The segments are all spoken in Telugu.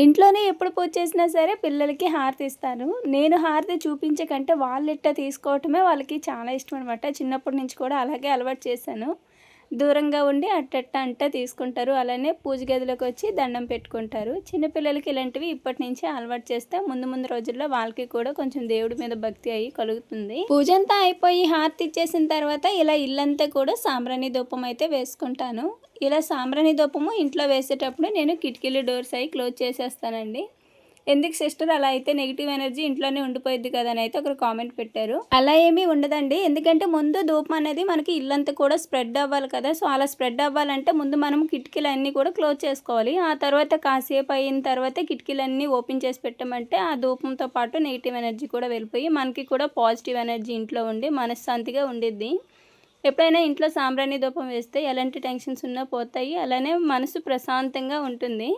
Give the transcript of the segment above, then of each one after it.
ఇంట్లోనే ఎప్పుడు పూజ చేసినా సరే పిల్లలకి హారతి ఇస్తాను. నేను హారతి చూపించే కంటే వాళ్ళు ఇట్ట తీసుకోవటమే వాళ్ళకి చాలా ఇష్టం అనమాట చిన్నప్పటి నుంచి కూడా అలాగే అలవాటు చేశాను. దూరంగా ఉండి అట్టట్ట అంట తీసుకుంటారు. అలానే పూజ గదిలోకి వచ్చి దండం పెట్టుకుంటారు. చిన్నపిల్లలకి ఇలాంటివి ఇప్పటి నుంచి అలవాటు చేస్తే ముందు ముందు రోజుల్లో వాళ్ళకి కూడా కొంచెం దేవుడి మీద భక్తి అయ్యి కలుగుతుంది. పూజ అంతా అయిపోయి హారతి ఇచ్చేసిన తర్వాత ఇలా ఇల్లంతా కూడా సాంబ్రాణి ధూపం అయితే వేసుకుంటాను. ఇలా సాంబ్రాణి ధూపము ఇంట్లో వేసేటప్పుడు నేను కిటికీలు డోర్స్ అవి క్లోజ్ చేసేస్తానండి. ఎందుకు సిస్టర్ అలా అయితే నెగిటివ్ ఎనర్జీ ఇంట్లోనే ఉండిపోయింది కదా అని అయితే ఒకరు కామెంట్ పెట్టారు. అలా ఏమీ ఉండదండి. ఎందుకంటే ముందు ధూపం అనేది మనకి ఇల్లంతా కూడా స్ప్రెడ్ అవ్వాలి కదా. సో అలా స్ప్రెడ్ అవ్వాలంటే ముందు మనం కిటికీలు అన్నీ కూడా క్లోజ్ చేసుకోవాలి. ఆ తర్వాత కాసేపు అయిన తర్వాత కిటికీలన్నీ ఓపెన్ చేసి పెట్టమంటే ఆ ధూపంతో పాటు నెగిటివ్ ఎనర్జీ కూడా వెళ్ళిపోయి మనకి కూడా పాజిటివ్ ఎనర్జీ ఇంట్లో ఉండి మనశ్శాంతిగా ఉండిద్ది. ఎప్పుడైనా ఇంట్లో సాంబ్రాణి ధూపం వేస్తే ఎలాంటి టెన్షన్స్ ఉన్నా పోతాయి. అలానే మనసు ప్రశాంతంగా ఉంటుంది.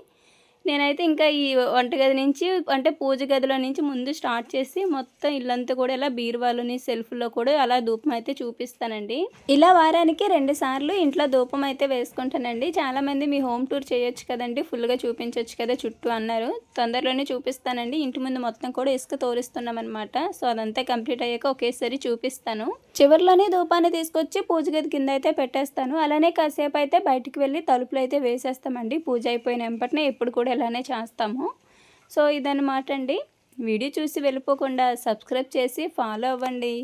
నేనైతే ఇంకా ఈ వంటగది నుంచి అంటే పూజ గదిలో నుంచి ముందు స్టార్ట్ చేసి మొత్తం ఇల్లంతా కూడా ఇలా బీరువాలోని సెల్ఫ్లో కూడా అలా ధూపం అయితే చూపిస్తానండి. ఇలా వారానికి రెండు సార్లు ఇంట్లో ధూపం అయితే వేసుకుంటానండి. చాలామంది మీ హోమ్ టూర్ చేయొచ్చు కదండి ఫుల్గా చూపించవచ్చు కదా చుట్టూ అన్నారు. తొందరలోనే చూపిస్తానండి. ఇంటి ముందు మొత్తం కూడా ఇసుక తోరిస్తున్నాం అనమాట సో అదంతా కంప్లీట్ అయ్యాక ఒకేసారి చూపిస్తాను. చివరిలోనే ధూపాన్ని తీసుకొచ్చి పూజ గది కింద అయితే పెట్టేస్తాను. అలానే కాసేపు అయితే బయటికి వెళ్ళి తలుపులు అయితే వేసేస్తామండి. పూజ అయిపోయిన వెంపటనే ఎప్పుడు కూడా ఇలానే చేస్తాము. సో ఇదన్నమాట అండి. వీడియో చూసి వెళ్ళిపోకుండా సబ్స్క్రైబ్ చేసి ఫాలో అవ్వండి.